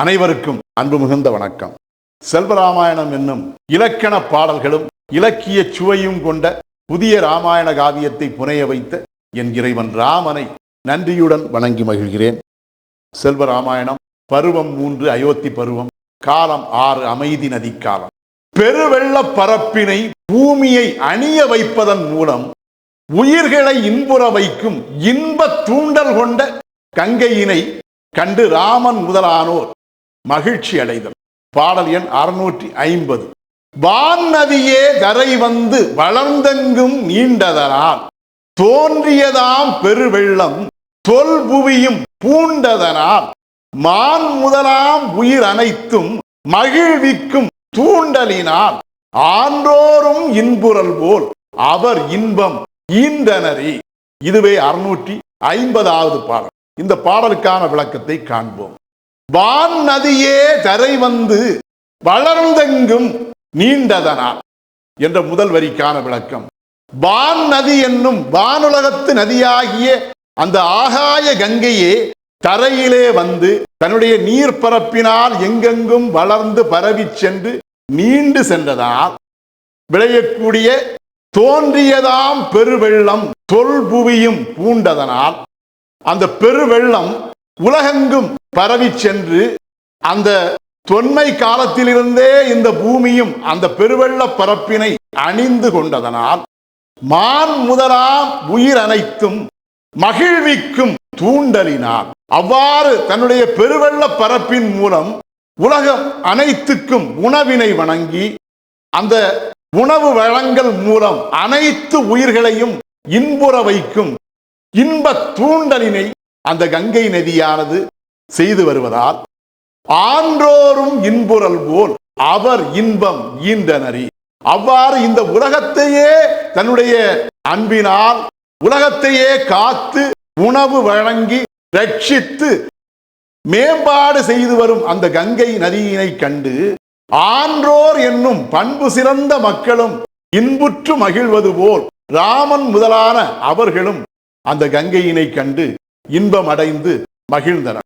அனைவருக்கும் அன்பு மிகுந்த வணக்கம். செல்வராமாயணம் என்னும் இலக்கண பாடல்களும் இலக்கிய சுவையும் கொண்ட புதிய ராமாயண காவியத்தை புனைய வைத்த என் இறைவன் ராமனை நன்றியுடன் வணங்கி மகிழ்கிறேன். செல்வராமாயணம் பருவம் மூன்று அயோத்தி பருவம் காலம் ஆறு அமைதி நதி காலம். பெருவெள்ள பரப்பினை பூமியை அணிய வைப்பதன் மூலம் உயிர்களை இன்புற வைக்கும் இன்ப தூண்டல் கொண்ட கங்கையினை கண்டு ராமன் முதலானோர் மகிழ்ச்சி அடைதல் பாடல் எண் அறுநூற்றி ஐம்பது. வான்நதியே கரை வந்து வளர்ந்தெங்கும் நீண்டதனால் தோன்றியதாம் பெருவெள்ளம் தொல்புவியும் பூண்டதனால் மான் முதலாம் உயிர் அனைத்தும் மகிழ்விக்கும் தூண்டலினால் ஆன்றோரும் இன்புறல் போல் அவர் இன்பம் ஈந்தனரே இதுவே அறுநூற்றி ஐம்பதாவது பாடல். இந்த பாடலுக்கான விளக்கத்தை காண்போம். வான் நதியே தரை வந்து வளர்ந்தெங்கும் நீண்டதனால் என்ற முதல் வரிக்கான விளக்கம். வான் நதி என்னும் வானுலகத்து நதியாகிய அந்த ஆகாய கங்கையே தரையிலே வந்து தன்னுடைய நீர் பரப்பினால் எங்கெங்கும் வளர்ந்து பரவிச் சென்று நீண்டு சென்றதால் விளையக்கூடிய தோன்றியதாம் பெருவெள்ளம் தொல்புவியும் பூண்டதனால் அந்த பெருவெள்ளம் உலகெங்கும் பரவி சென்று அந்த தொன்மை காலத்திலிருந்தே இந்த பூமியும் அந்த பெருவெள்ள பரப்பினை அணிந்து கொண்டதனால் மான் முதலாம் உயிர் அனைத்தும் மகிழ்விக்கும் தூண்டலினார் அவ்வாறு தன்னுடைய பெருவெள்ள பரப்பின் மூலம் உலகம் அனைத்துக்கும் உணவினை வணங்கி அந்த உணவு வழங்கல் மூலம் அனைத்து உயிர்களையும் இன்புற வைக்கும் இன்ப தூண்டலினை அந்த கங்கை நதியானது செய்து வருவதால் ஆன்றோரும் இன்புறல் போல் அவர் இன்பம் ஈந்தனரி. அவ்வாறு இந்த உலகத்தையே தன்னுடைய அன்பினால் உலகத்தையே காத்து உணவு வழங்கி ரட்சித்து மேம்பாடு செய்து வரும் அந்த கங்கை நதியினை கண்டு ஆன்றோர் என்னும் பண்பு சிறந்த மக்களும் இன்புற்று மகிழ்வது போல் ராமன் முதலான அவர்களும் அந்த கங்கையினை கண்டு இன்பம் அடைந்து மகிழ்ந்தனர்.